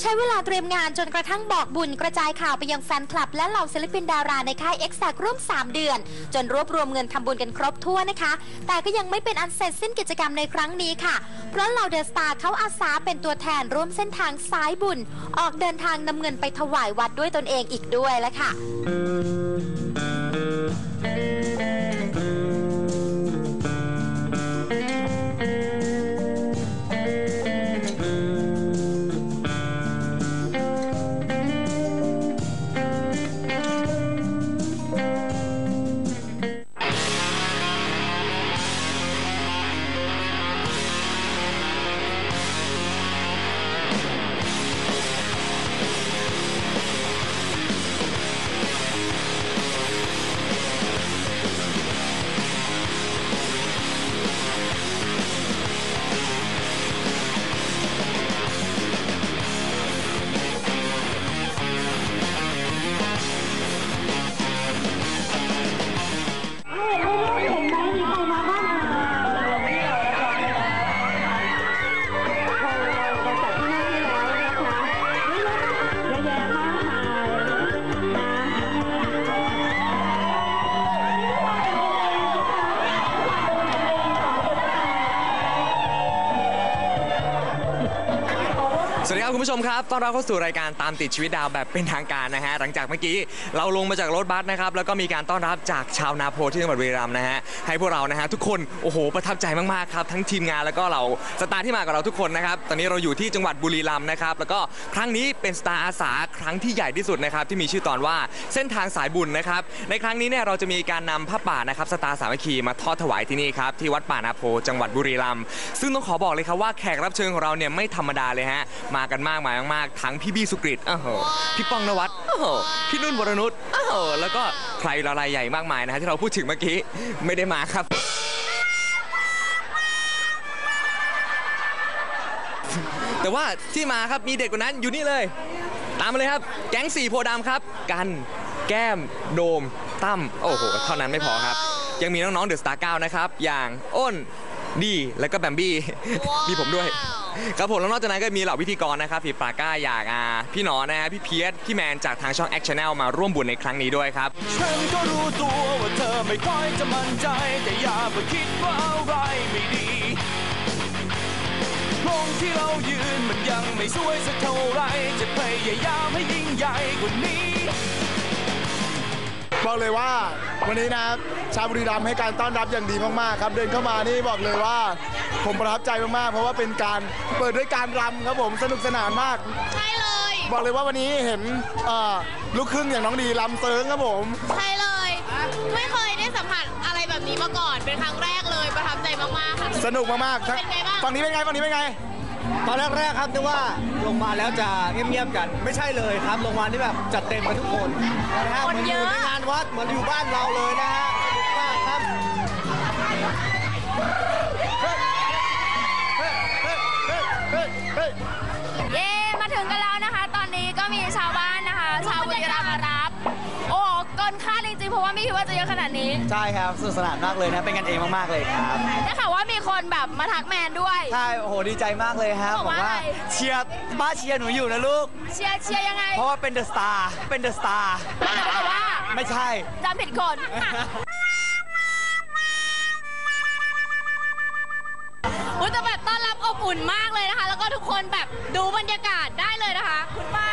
ใช้เวลาเตรียมงานจนกระทั่งบอกบุญกระจายข่าวไปยังแฟนคลับ และเหล่าศิลปินดาราในค่าย e x a c ร่วม 3 เดือน จนรวบรวมเงินทำบุญกันครบทั่วนะคะ แต่ก็ยังไม่เป็นอันเสร็จสิ้นกิจกรรมในครั้งนี้ค่ะ เพราะเหล่าเดอะสตาร์เขาอาสาเป็นตัวแทนร่วมเส้นทางสายบุญ ออกเดินทางนำเงินไปถวายวัดด้วยตนเองอีกด้วยแล้วค่ะ มครับต้อนรับเข้าสู่รายการตามติดชีวิตดาวแบบเป็นทางการนะฮะ หลังจากเมื่อกี้เราลงมาจากรถบัสนะครับ แล้วก็มีการต้อนรับจากชาวนาโพที่จังหวัดบุรีรัมย์นะฮะ ให้พวกเรานะฮะทุกคน โอ้โห ประทับใจมากๆครับ ทั้งทีมงานแล้วก็เราสตาร์ที่มากับเราทุกคนนะครับ ตอนนี้เราอยู่ที่จังหวัดบุรีรัมย์นะครับ แล้วก็ครั้งนี้เป็นสตาร์อาสาครั้งที่ใหญ่ที่สุดนะครับ ที่มีชื่อตอนว่าเส้นทางสายบุญนะครับ ในครั้งนี้เนี่ยเราจะมีการนำผ้าป่านะครับ สตาร์สามัคคีมาทอดถวายที่นี่ครับที่วัดป่านาโพจังหวัดบุรีรัมย์ซึ่งต้องขอบอกเลยครับว่าแขกรับเชิญของเราเนี่ยไม่ธรรมดาเลยฮะมากันมากมายมากๆทั้งพี่บี้สุกริตอ้โหพี่ป้องนวัดอ้โหพี่นุ่นวรนุชอ้โหแล้วก็ใครละลายใหญ่มากมายนะฮะที่เราพูดถึงเมื่อกี้ไม่ได้มาครับ แต่ว่าที่มาครับมีเด็กกว่านั้นอยู่นี่เลย ตามมาเลยครับ แก๊งสี่โพธิ์ดำครับ กัน แก้ม โดม ตั้มโอ้โห เท่านั้นไม่พอครับ ยังมีน้องๆเดอะสตาร์เก้านะครับ อย่างอ้นดีแล้วก็แบมบี้ มีผมด้วย ครับผมแล้วนอกจากนั้นก็มีเหล่าพิธีกรนะครับฝีปากก้าอยางอ่าพี่หนอนะฮะพี่เพียรพี่แมนจากทางช่อง Action Channel มาร่วมบุญในครั้งนี้ด้วยครับฉันก็รู้ตัวว่าเธอไม่ค่อยจะมั่นใจแต่อย่าไปคิดว่าอะไรไม่ดีตรงที่เรายืนมันยังไม่สวยสักเท่าไรจะพยายามให้ยิ่งใหญ่กว่านี้ บอกเลยว่าวันนี้นะครับชาวบุรีรัมย์ให้การต้อนรับอย่างดีมากๆครับเดินเข้ามานี่บอกเลยว่า ผมประทับใจมากๆเพราะว่าเป็นการเปิดด้วยการรำครับผมสนุกสนานมาก ใช่เลย บอกเลยว่าวันนี้เห็นเอ่อลูกครึ่งอย่างน้องดีรำเซิงครับผมใช่เลย ไม่เคยได้สัมผัสอะไรแบบนี้มาก่อนเป็นครั้งแรกเลยประทับใจมากๆค่ะ สนุกมากๆทั้งเป็นไงบ้าง ฝั่งนี้เป็นไงฝั่งนี้เป็นไง ตอนแรกๆครับนึกว่าลงมาแล้วจะเงียบๆกัน ไม่ใช่เลยครับ ลงมานี่แบบจัดเต็มกันทุกคนนะฮะคเหนมือนอเยยู่อะในงานวัดเหมือนอยู่บ้านเราเลยนะฮะสนุกมากครับเว่าไม่คิดว่าจะเยอะขนาดนี้ใช่ครับสนุกสนานมากเลยนะเป็นกันเองมากๆเลยครับได้ข่าวว่ามีคนแบบมาทักแมนด้วย ใช่โอ้โหดีใจมากเลยครับบอกว่าว่าอะไรเชียร์ป้าเชียร์หนูอยู่นะลูก เชียร์เชียร์ยังไง เพราะว่าเป็นเดอะสตาร์เป็นเดอะสตาร์แต่ปรากฏว่าไม่ใช่จำผิดคนอุ๊ยแต่แบบต้อนรับอบอุ่นมากเลยนะคะ แล้วก็ทุกคนแบบดูบรรยากาศได้เลยนะคะ คุณป้า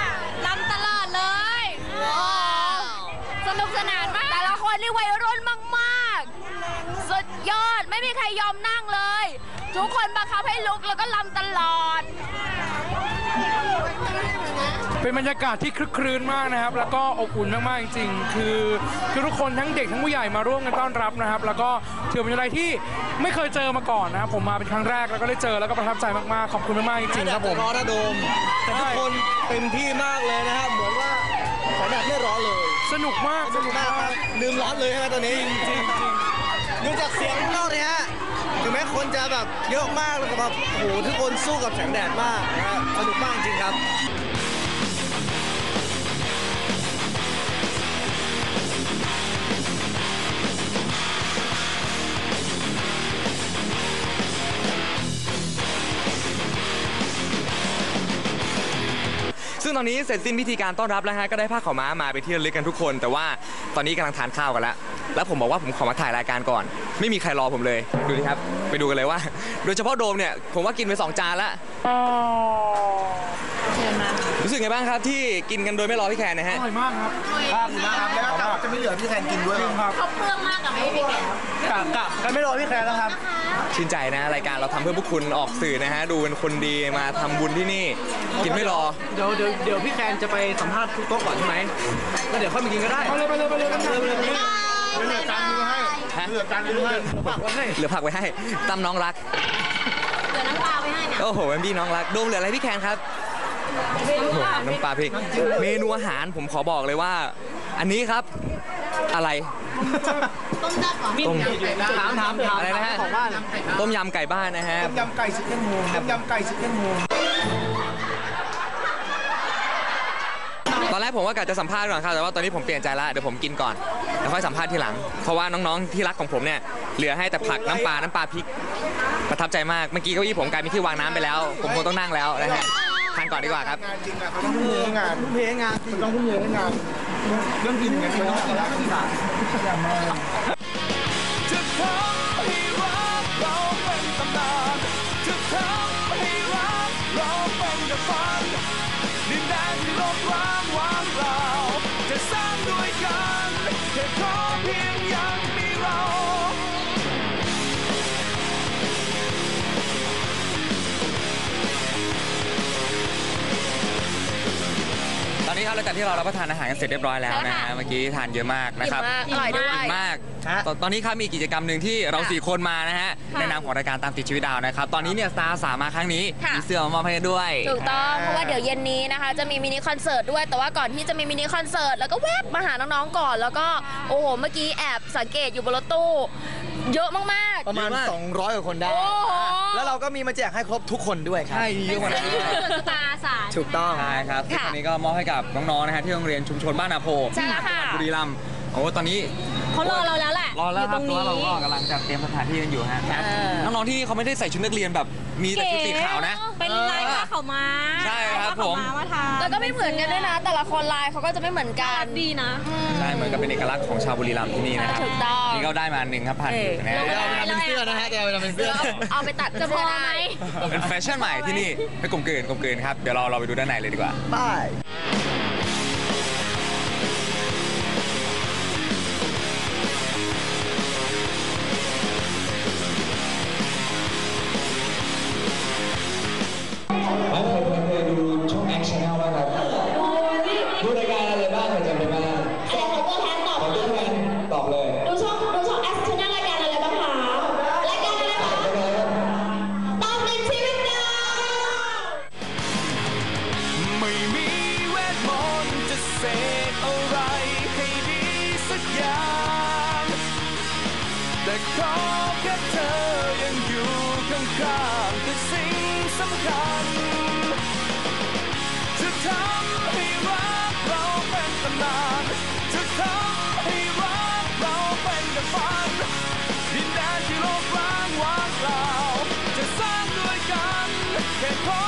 ลำตลอดเลยโอ้สนุกสนานมาก แต่ละ คนนี่วัยรุ่นมากๆ สุดยอดไม่มีใครยอมนั่งเลย ทุกคนบังคับให้ลุกแล้วก็ลำตลอดเป็นเป็นบรรยากาศที่คลึกครื้นมากนะครับ แล้วก็อบอุ่นมากๆจริงๆ คือคือทุกคนทั้งเด็กทั้งผู้ใหญ่มาร่วมกันต้อนรับนะครับ แล้วก็ถือเป็นอะไรที่ไม่เคยเจอมาก่อนนะครับผมมาเป็นครั้งแรกแล้วก็ได้เจอแล้วก็ประทับใจมากๆขอบคุณมากๆจริงๆครับผม ร้อนนะโดมแต่ทุกคนเต็มที่มากเลยนะครับเหมือนว่าแสงแดดไม่ร้อนเลย สนุกมากสนุกมากครับลืมร้อนเลยใช่ไหมตอนนี้จริงจริงดูจากเสียงข้างนอกเนี่ยฮะถึงแม้คนจะแบบเยอะมากแล้วก็แบบโอ้โหทุกคนสู้กับแสงแดดมากนะฮะสนุกมากจริงครับ ตอนนี้เสร็จสิ้นพิธีการต้อนรับแล้วฮะก็ได้ผ้าขาวม้ามาไปนที่ระลึกกันทุกคน แต่ว่าตอนนี้กำลังทานข้าวกันแล้วแล้วผมบอกว่าผมขอมาถ่ายรายการก่อน ไม่มีใครรอผมเลยดูดิครับไปดูกันเลยว่า โดยเฉพาะโดมเนี่ยผมว่ากินไปสองจานแล้วรู้สึกไงบ้างครับที่กินกันโดยไม่รอพี่แคนนะฮะ อร่อยมากครับครับนะครับแล้วก็จะไม่เหลือพี่แทนกินด้วยครับเขาเปลืองมากกับไม่พี่แก กะกะกันไม่รอพี่แคร์แล้วครับ ชื่นใจนะ รายการเราทำเพื่อพวกคุณออกสื่อนะฮะ ดูเป็นคนดีมาทำบุญที่นี่ กินไม่รอ เดี๋ยวเดี๋ยวเดี๋ยวพี่แคนจะไปสัมภาษณ์ทุกโต๊ะก่อนใช่ไหมแล้วเดี๋ยวค่อยมากินก็ได้ไปเลยไปเลยไปเลยไปเลยเหลือจานนึงให้ฮะเหลือจานนึงให้ฝากไว้ให้เหลือผักไว้ให้ตั้มน้องรักเหลือน้ำปลาไว้ให้เนี่ยโอ้โหเป็นพี่น้องรักโดมเหลืออะไรพี่แคนครับโอ้โหน้ำปลาพริกเมนูอาหารผมขอบอกเลยว่า อันนี้ครับ อะไร ต้มจับเหรอต้มถามถามถามอะไรนะฮะของบ้านต้มยำไก่บ้านนะฮะ ต้มยำไก่ชิคเก้นโฮมต้มยำไก่ชิคเก้นโฮมตอนแรกผมว่ากะจะสัมภาษณ์ก่อนครับแต่ว่าตอนนี้ผมเปลี่ยนใจแล้วเดี๋ยวผมกินก่อนแล้วค่อยสัมภาษณ์ทีหลัง เพราะว่าน้องๆที่รักของผมเนี่ยเหลือให้แต่ผักน้ำปลาน้ำปลาพริก ประทับใจมากเมื่อกี้เก้าอี้ผมกลายเป็นที่วางน้ำไปแล้ว ผมคงต้องนั่งแล้วนะฮะทานก่อนดีกว่าครับงานจริงอะเขาต้องทุ่มเทให้งานทุ่มเทให้งานมันต้องทุ่มเทให้งาน เรื่องกินกันไม่ต้องกินแล้วสงสารอย่ามาจะทำให้รักเราเป็นตำนานจะทำให้รักเราเป็นดังฝันดินแดนที่ลบล้างว่างเปล่าจะสร้างด้วยกันแค่ หลังจากที่เรารับประทานอาหารกันเสร็จเรียบร้อยแล้วนะฮะเมื่อกี้ทานเยอะมากนะครับอร่อยด้วยอิ่มมากตอนตอนนี้ครับมีกิจกรรมหนึ่งที่เราสี่คนมานะฮะในนามของรายการตามติดชีวิตดาวนะครับตอนนี้เนี่ยสตาร์สามมาครั้งนี้ค่ะ มีเสื้อมามอบให้ด้วย ถูกต้องเพราะว่าเดี๋ยวเย็นนี้นะคะ จะมีมินิคอนเสิร์ตด้วยแต่ว่าก่อนที่จะมีมินิคอนเสิร์ตแล้วก็แวบมาหาน้องๆก่อน แล้วก็โอ้โหเมื่อกี้แอบสังเกตอยู่บนรถตู้ เยอะมาก ประมาณ เยอะมาก 200กว่าคนได้ โอ้โห แล้วเราก็มีมาแจกให้ครบทุกคนด้วยครับ ใช่เยอะกว่านั้นๆนี่คือสตาร์สาร ถูกต้อง ใช่ครับซึ่งค่ะตอนนี้ก็มอบให้กับน้องๆนะฮะที่โรงเรียนชุมชนบ้านนาโพใช่แล้วค่ะบุรีรัมย์โอ้ตอนนี้ เขารอเราแล้วแหละรอแล้วยู่คตรัรบงเพราะนี้ว่าเราก็กำลังจัดเตรียมสถานที่กันอยู่ฮะเออน้องๆที่เขาไม่ได้ใส่ชุดนักเรียนแบบมีแต่ชุดสีขาวนะ เป็นลายผ้าเขาวมาใช่ครับผมแล้วก็ไม่เหมือนกันด้วยนะ แต่ละคนลายเขาก็จะไม่เหมือนกันดีนะใช่เหมือนกับเป็นเอกลักษณ์ของชาวบุรีรัมย์ที่นี่นะครับถูกต้องนี่ก็ได้มาอันหนึ่งครับพันอยู่นะเออฮะเอาไปทำเป็นเสื้อนะฮะแต่เอาไปทำเป็นเสื้อเอาไปตัดจะพอไหมเป็นแฟชั่นใหม่ที่นี่ให้กลมกลืนกลมกลืนครับเดี๋ยวเราเราไปดูด้านในเลยดีกว่าป้ แค่ขอ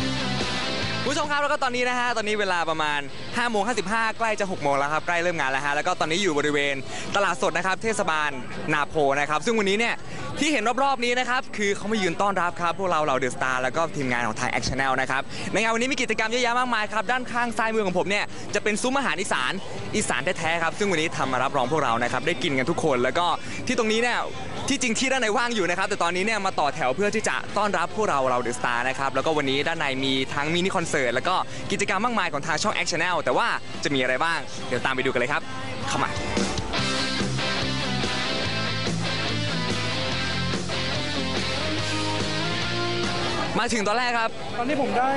ผู้ชมครับแล้วก็ตอนนี้นะฮะตอนนี้เวลาประมาณ5โมง55 ใกล้จะ6โมงแล้วครับใกล้เริ่มงานแล้วฮะแล้วก็ตอนนี้อยู่บริเวณตลาดสดนะครับเทศบาลนาโพนะครับซึ่งวันนี้เนี่ย ที่เห็นรอบๆนี้นะครับคือเขามายืนต้อนรับครับพวกเราเหล่าเดอะสตาร์แล้วก็ทีมงานของไทยแอคชั่นแนลนะครับในงานวันนี้มีกิจกรรมเยอะแยะมากมายครับด้านข้างซ้ายมือของผมเนี่ยจะเป็นซุ้มอาหารอีสานอีสานแท้ๆครับซึ่งวันนี้ทำมารับรองพวกเรานะครับได้กินกันทุกคนแล้วก็ที่ตรงนี้เนี่ยที่จริงที่ด้านในว่างอยู่นะครับแต่ตอนนี้เนี่ยมาต่อแถวเพื่อที่จะต้อนรับพวกเราเราเดอะสตาร์นะครับแล้วก็วันนี้ด้านในมีทั้งมินิคอนเสิร์ตแล้วก็กิจกรรมมากมายของทางช่อง Action Channel แต่ว่าจะมีอะไรบ้างเดี๋ยวตามไปดูกันเลยครับ มามาถึงตอนแรกครับตอนนี้ผมได้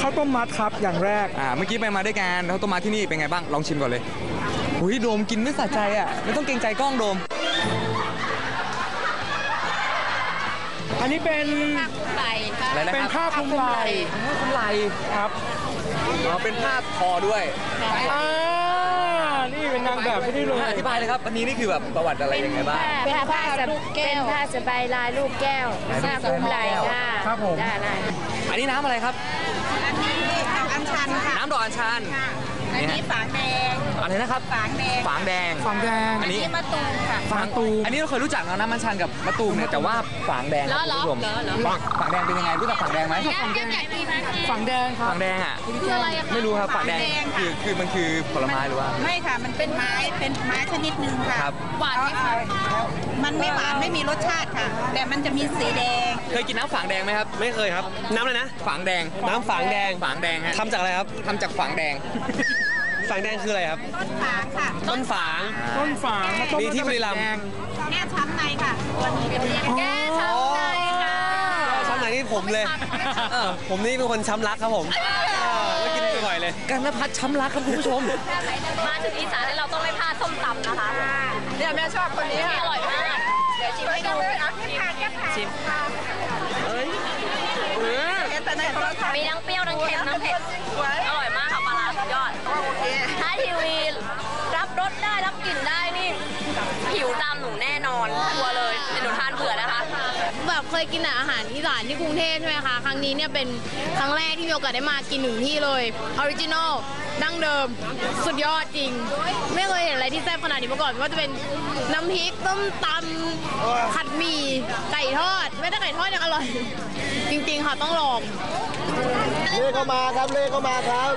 ข้าวต้มมัดครับอย่างแรกอ่าเมื่อกี้ไปมาด้วยกันเขาต้มมาที่นี่เป็นไงบ้างลองชิมก่อนเลยอุ้ยโดมกินไม่สะใจอะไม่ต้องเกรงใจกล้องโดม อันนี้เป็นไหลค่ะอะไรนะเป็นครับผ้าคลุมไหล่ผ้าคลุมไหล่ครับอ๋อเป็นผ้าคอด้วย อ่า นี่เป็นนางแบบที่ได้เลยอธิบายเลยครับอันนี้นี่คือแบบประวัติอะไรยังไงบ้าง เป็นผ้าสะเป็นผ้าสบายลายลูกแก้วผ้าคลุมไหล่ค่ะครับผม ได้ได้อันนี้น้ำอะไรครับ อันนี้ดอกอัญชันค่ะน้ำดอกอัญชันอันนี้ฝางแดง อะไรนะครับ ฝางแดง ฝางแดง ฝั่งแดง อันนี้ มะตูมค่ะ ฝางตูม อันนี้เราเคยรู้จักนะน้ำมันชันกับมะตูมเนี่ยแต่ว่าฝางแดงครับคุณผู้ชมฝางฝางแดงเป็นยังไงรู้จักฝางแดงไหม ฝั่งแดงครับฝางแดงอะ คืออะไรอะคะไม่รู้ครับฝางแดงฝางแดง ค่ะคือคือมันคือผลไม้หรือว่า ไม่ค่ะ มันเป็นไม้เป็นไม้ชนิดหนึ่งค่ะครับ หวานไหมคะมันไม่หวานไม่มีรสชาติค่ะ แต่มันจะมีสีแดง เคยกินน้ำฝางแดงไหมครับ ไม่เคยครับ น้ำอะไรนะฝางแดงน้ำฝางแดงฝางแดงฮะทำจากอะไรครับ ทำจากฝางแดง ฝางแดงคืออะไรครับ ต้นฝางค่ะต้นฝาง ต้นฝางมาต้มมีที่บุรีรัมย์แดงแก้ช้ำในค่ะตัวนี้เป็นแก้ช้ำในค่ะช้ำไห นนี่ผมเลยเออผมนี่เป็นคนช้ำรักครับผมเออแล้วกินบ่อยๆเลย กันนพัฒน์ช้ำรักครับคุณผู้ชม มาถึงอีสานแล้วเราต้องไม่พลาดส้มตำนะคะเนี่ยแม่ชอบคนนี้ที่อร่อยมาก เดี๋ยวชิมให้ดูชิมมีทั้งเปรี้ยวทั้งเค็มทั้งเผ็ด อร่อยมากค่ะปลาร้าสุดยอดถ้าทีวี รสได้รับกลิ่นได้นี่หิวตามหนูแน่นอนชัวเลยเดี๋ยวหนูทานเบื่อนะคะ แบบเคยกินแต่อาหารอีสานที่กรุงเทพใช่ไหมคะ ครั้งนี้เนี่ยเป็นครั้งแรกที่มีโอกาสได้มากินหนึ่งที่เลยออริจินอลดั้งเดิม สุดยอดจริง ไม่เคยเห็นอะไรที่แซ่บขนาดนี้มาก่อนไม่ว่าจะเป็นน้ำพริกต้มตำผัดหมี่ไก่ทอดไม่ได้ไก่ทอดยังอร่อย จริง ๆ ค่ะต้องลองเลขเข้ามาครับเลขเข้ามาครับ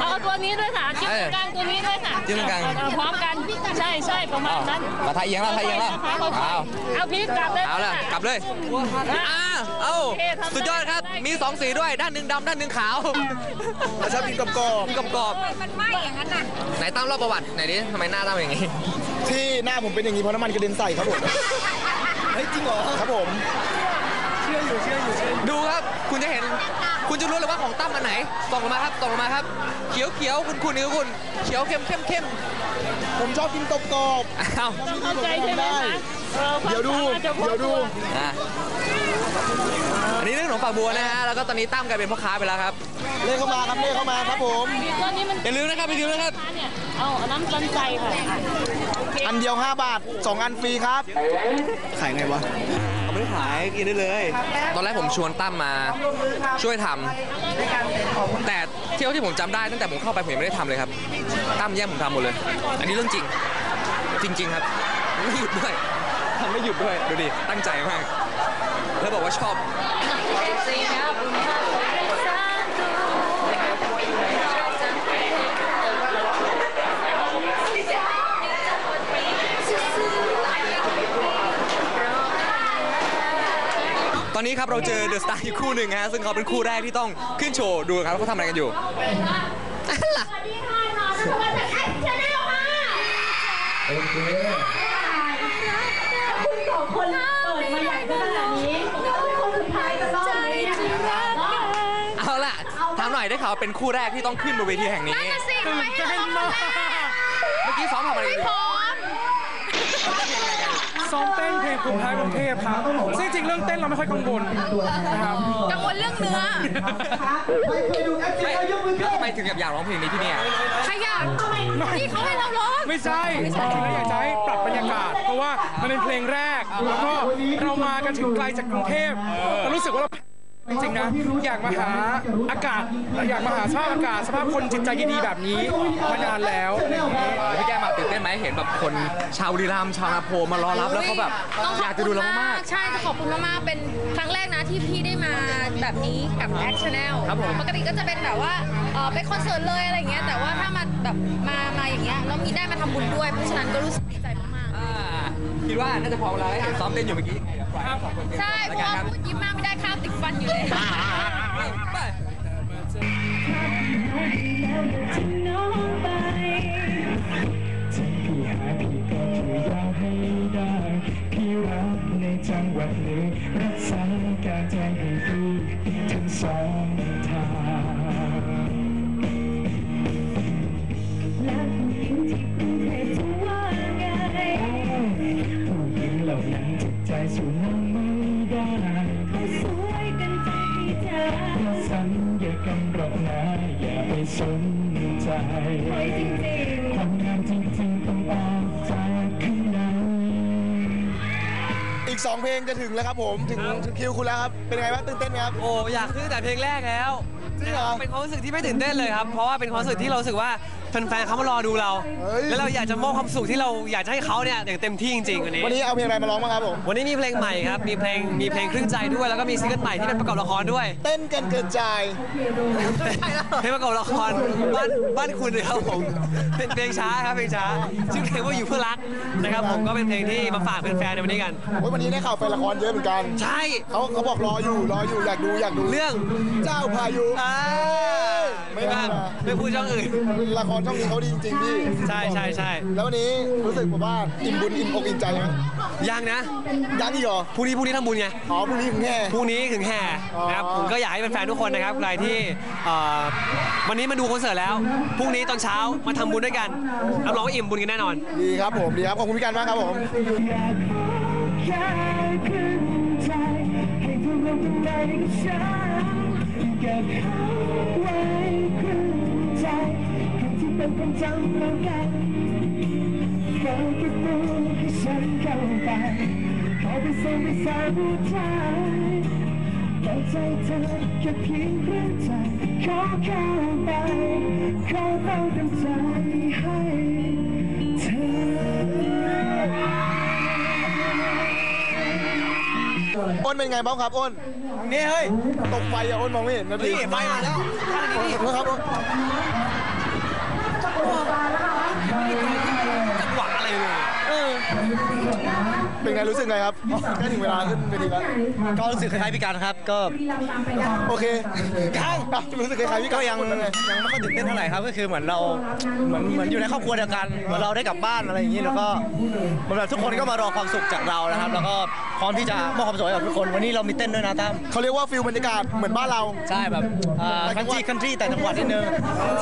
เอาตัวนี้ด้วยค่ะจิ้มตรงกลางตัวนี้ด้วยค่ะจิ้มตรงกลาง เอพร้อมกันใช่ใช่ประมาณนั้นมาทายเอียงแล้วทายเอียงแล้วค่อยๆเอาเอาพริกกลับเลยเอาละกลับเลยอ่าเอาโอเคทำได้สุดยอดครับมีสองสีด้วยด้านหนึ่งดำด้านหนึ่งขาวชอบกินกรอบกรอบกรอบมันไหมอย่างนั้นน่ะๆไหนตั้มเล่าประวัติไหนดิทำไมหน้าตั้มเป็นอย่างงี้ๆที่หน้าผมเป็นอย่างนี้เพราะน้ำมันกระเด็นใส่ครับผมเฮ้ยจริงเหรอครับผม ดูครับ คุณจะเห็น คุณจะรู้เลยว่าของตั้มอันไหนส่องลงมาครับส่องลงมาครับ เขียวเขียวคุณคุณนี่คุณเขียวเข้มเข้มเข้มผมชอบกินกรอบอ้าวเข้าใจใช่ไหมคะออเดี๋ยวดูความสามารถจะครบเดี๋ยวดูอะอันนี้เรื่องขนมฝักบัวนะฮะ แล้วก็ตอนนี้ตั้มกลายเป็นพ่อค้าไปแล้วครับๆเลขเข้ามาครับ เลขเข้ามาครับผมตอนนี้มันอย่าลืมนะครับอย่าลืมนะครับ เนี่ยเอาเอาน้ำรันใจค่ะ อันเดียว 5 บาท 2 อันฟรีครับ ขายไงวะเอาไม่ได้ขายกินได้เลย ตอนแรกผมชวนตั้มมาช่วยทำแต่เที่ยวที่ผมจำได้ตั้งแต่ผมเข้าไปผมยังไม่ได้ทำเลยครับ ตั้มแย่งผมทำหมดเลย อันนี้เรื่องจริง จริง ๆ ครับ ไม่หยุดด้วยทำไม่หยุดด้วย ดูดิ ตั้งใจมาก แล้วบอกว่าชอบตอน นี้ครับเราเจอเดอะสตาร์อยู่คู่หนึ่งฮะซึ่งเขาเป็นคู่แรกที่ต้องขึ้นโชว์ดูครับว่าเขาทำอะไรกันอยู่ล่ะคุณสองคนเปิดมาใหญ่ขนาดนี้คนสุดท้ายจะรอดไหมเนี่ยเอาล่ะถามหน่อยได้ข่าวว่าเป็นคู่แรกที่ต้องขึ้นบนเวทีแห่งนี้ตื่นเต้นมากเมื่อกี้ซ้อมทำอะไรกันอยู่ซ้อมเต้น เพลงคุณพายกรุงเทพครับซึ่งจริงๆเรื่องเต้นเราไม่ค่อยกังวลนะครับกังวลเรื่องเนื้อไม่แล้วทำไมถึงอยากอยากร้องเพลงนี้ที่เนี่ยใครอยากนี่เขาให้เราร้องไม่ใช่จริงๆแล้วอยากจะให้ปรับบรรยากาศ เพราะว่ามันเป็นเพลงแรกแล้วก็เรามากันถึงไกลจากกรุงเทพเรารู้สึกว่าเรา จริงๆนะอยากมาหาอากาศอยากมาหาสภาพอากาศสภาพคนจิตใจดีๆแบบนี้มานานแล้วอะไรอย่างนี้พี่แก้มมาตื่นเต้นไหมเห็นแบบคนชาวบุรีรัมย์ชาวนาโพมารอรับแล้วเขาแบบต้องขอยาอกบจะคุดูณเรามามากกใช่จะขอบคุณมากๆเป็นครั้งแรกนะที่พี่ได้มาแบบนี้กับแอคชั่นแนลครับผมปกติก็จะเป็นแบบว่าเออไปคอนเสิร์ตเลยอะไรอย่างเงี้ยแต่ว่าถ้ามาแบบมามาอย่างเงี้ยแล้วมีได้มาทำบุญด้วยเพราะฉะนั้นก็รู้สึกดีใจมากๆอ่า คิดว่าน่าจะพอเวลาให้เห็นซ้อมเต้นอยู่เมื่อกี้ๆใช่เพราะว่าพูดยิ้มมากไม่ได้ข้าวติดฟันอยู่เลยไปพี่หาพี่ก็คืออยากให้ได้พี่รักในจังหวัดนี้รักษาการแจ้งให้ นหรอกนะอย่าไปสนใจสวยจริงความงามจริงๆต้องออกจากข้างในอีก 2 เพลงจะถึงแล้วครับผมถึงถึงคิวคุณแล้วครับ เป็นไงบ้างตื่นเต้นไหมครับ โอ้อยากขึ้นแต่เพลงแรกแล้วจริงเหรอ เป็นความรู้สึกที่ไม่ตื่นเต้นเลยครับ เพราะว่าเป็นความรู้สึกที่เรารู้สึกว่า แฟนๆเขามารอดูเรา เฮ้ย แล้วเราอยากจะมอบความสุขที่เราอยากจะให้เขาเนี่ยอย่างเต็มที่จริงๆวันนี้ วันนี้เอาเพลงอะไรมาร้องบ้างครับผม วันนี้มีเพลงใหม่ครับ มีเพลงมีเพลงครึ่งใจด้วย แล้วก็มีซิงเกิลใหม่ที่เป็นประกอบละครด้วย เต้นกันเกินใจเพลงประกอบละครบ้านบ้านคุณนะครับผมเป็นเพลงช้าครับเพลงช้าชื่อเพลงว่าอยู่เพื่อรักนะครับผมก็เป็นเพลงที่มาฝากแฟนๆในวันนี้กัน โอ้ยวันนี้ได้ข่าวแฟนละครเยอะเหมือนกัน ใช่เขาเขาบอกรออยู่รออยู่อยากดูอยากดูเรื่องเจ้าพายุ อ่าไม่น่านะไม่พูดช่องอื่น ละครช่องนี้เขาดีจริงๆพี่ใช่ใช่ใช่แล้ววันนี้รู้สึกแบบว่าอิ่มบุญอิ่มอกอิ่มใจไหมยังนะยังอีกเหรอพรุ่งนี้พรุ่งนี้ทำบุญไงอ๋อพรุ่งนี้ถึงแง่พรุ่งนี้ถึงแห่นะครับอ๋อผมก็อยากให้แฟนๆทุกคนนะครับใครที่เอ่อวันนี้มาดูคอนเสิร์ตแล้วพรุ่งนี้ตอนเช้ามาทำบุญด้วยกันรับรองว่าอิ่มบุญกันแน่นอนดีครับผมดีครับขอบคุณพี่กันมากครับผมแค่ขึ้นใจให้เธอรู้ข้างในกับฉันเก็บเขาไว้ขึ้นใจ ให้ที่เป็นความจำแล้วกันเปิดประตูให้ฉันเข้าไปเข้าไปส่งไปสายหัวใจเปิดใจเธอแค่เพียงครึ่งใจขอเข้าไปขอเติมเต็มใจให้เธออ้นเป็นไงบ้างครับอ้นนี่เฮ้ย ตกไฟอะอ้นมองไม่เห็นนะพี่ไฟมาแล้วขอโทษครับอ้น จังหวะอะไรเลยเออเป็นไงรู้สึกไงครับใกล้ถึงเวลาขึ้นเวทีแล้วก็รู้สึกคล้ายๆพี่การครับ ก็โอเคข้างอะรู้สึกคล้ายๆพี่ก็ก็ยัยังงยังไม่ค่อยตื่นเต้นเท่าไหร่ครับ ก็คือเหมือนเราเหมือนเหมือนอยู่ในครอบครัวเดียวกันเหมือนเราได้กลับบ้านอะไรอย่างนี้แล้วก็เหมือนแบบทุกคนก็มารอความสุขจากเรานะครับ แล้วก็ พร้อมที่จะมอบความสุขให้กับทุกคน วันนี้เรามีเต้นด้วยนะตั้มเขาเรียกว่าฟิลบรรยากาศเหมือนบ้านเรา ใช่แบบคันทรีคันทรีแต่จังหวัดนิดนึง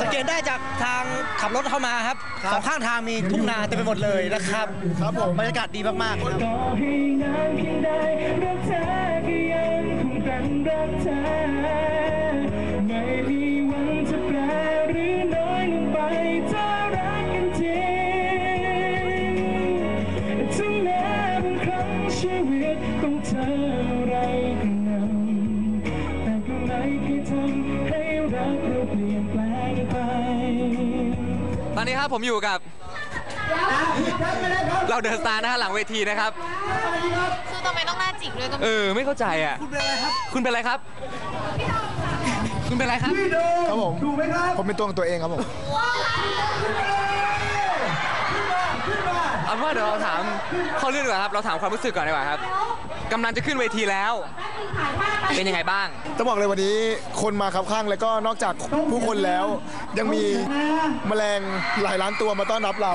สังเกตได้จากทางขับรถเข้ามาครับสองข้างทางมีทุ่งนาเต็มไปหมดเลยนะครับครับผมบรรยากาศดีมากๆครับต่อให้นานเพียงใดรักเธอก็ยังคงเป็นรักเธอ ครับผมอยู่กับ เราเดินสตาร์นะฮะหลังเวทีนะครับ คือทำไมต้องหน้าจิกด้วยก็เออไม่เข้าใจอะ คุณเป็นอะไรครับ คุณเป็นอะไรครับ คุณเป็นอะไรครับครับผมผมเป็นตัวของตัวเองครับผมเอาเป็นว่าเดี๋ยวเราถามเข้าเรื่องดีกว่าครับ เราถามความรู้สึกก่อนดีกว่าครับ กำลังจะขึ้นเวทีแล้ว เป็นยังไงบ้าง ต้องบอกเลยวันนี้คนมาครับข้างแล้วก็นอกจากผู้คนแล้ว ยังมีแมลงหลายล้านตัวมาต้อนรับเรา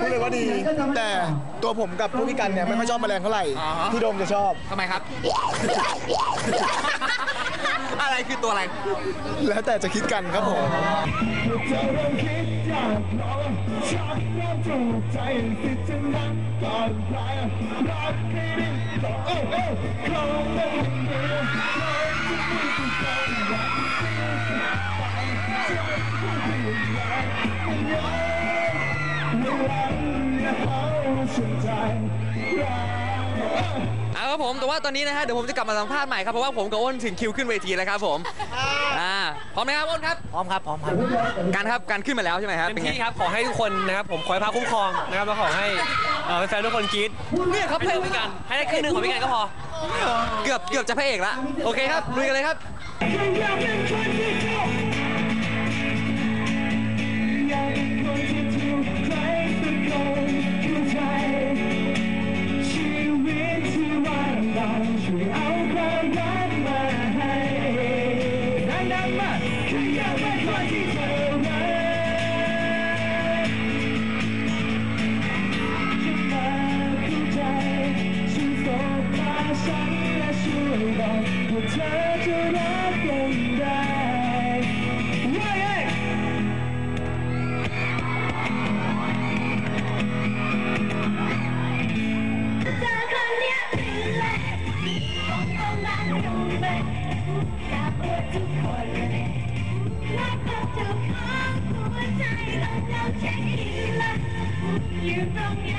พูดเลยว่าดี แต่ตัวผมกับผู้พิการเนี่ยไม่ค่อยชอบแมลงเท่าไหร่อ๋อฮะพี่โดมจะชอบทำไมครับ อะไรคือตัวอะไร แล้วแต่จะคิดกันครับผมไม่วันเขาสุดใจรัก เอาครับผมแต่ว่าตอนนี้นะฮะเดี๋ยวผมจะกลับมาสัมภาษณ์ใหม่ครับเพราะว่าผมกับอ้นถึงคิวขึ้นเวทีแล้วครับผมอ่าพร้อมไหมครับอ้นครับพร้อมครับพร้อมครับการครับการขึ้นมาแล้วใช่ไหมครับเป็นที่ครับขอให้ทุกคนนะครับผมขอให้พาคุ้มครองนะครับแล้วขอให้แฟนทุกคนกรี๊ดเนี่ยครับเพลงพี่กันให้ได้ขึ้นหนึ่งของพี่กันก็พอ เกือบเกือบจะพระเอกละโอเคครับลุยกันเลยครับ อยู่ตรงเนี้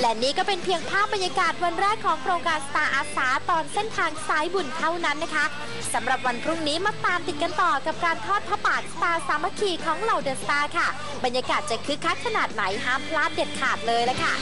และนี่ก็เป็นเพียงภาพบรรยากาศวันแรกของโครงการสตาร์อาสาตอนเส้นทางสายบุญเท่านั้นนะคะสำหรับวันพรุ่งนี้มาตามติดกันต่อกับการทอดพระป่าสตาร์สามัคคีของเหล่าเดอะสตาร์ค่ะ บรรยากาศจะคึกคักขนาดไหนห้ามพลาดเด็ดขาดเลยละค่ะ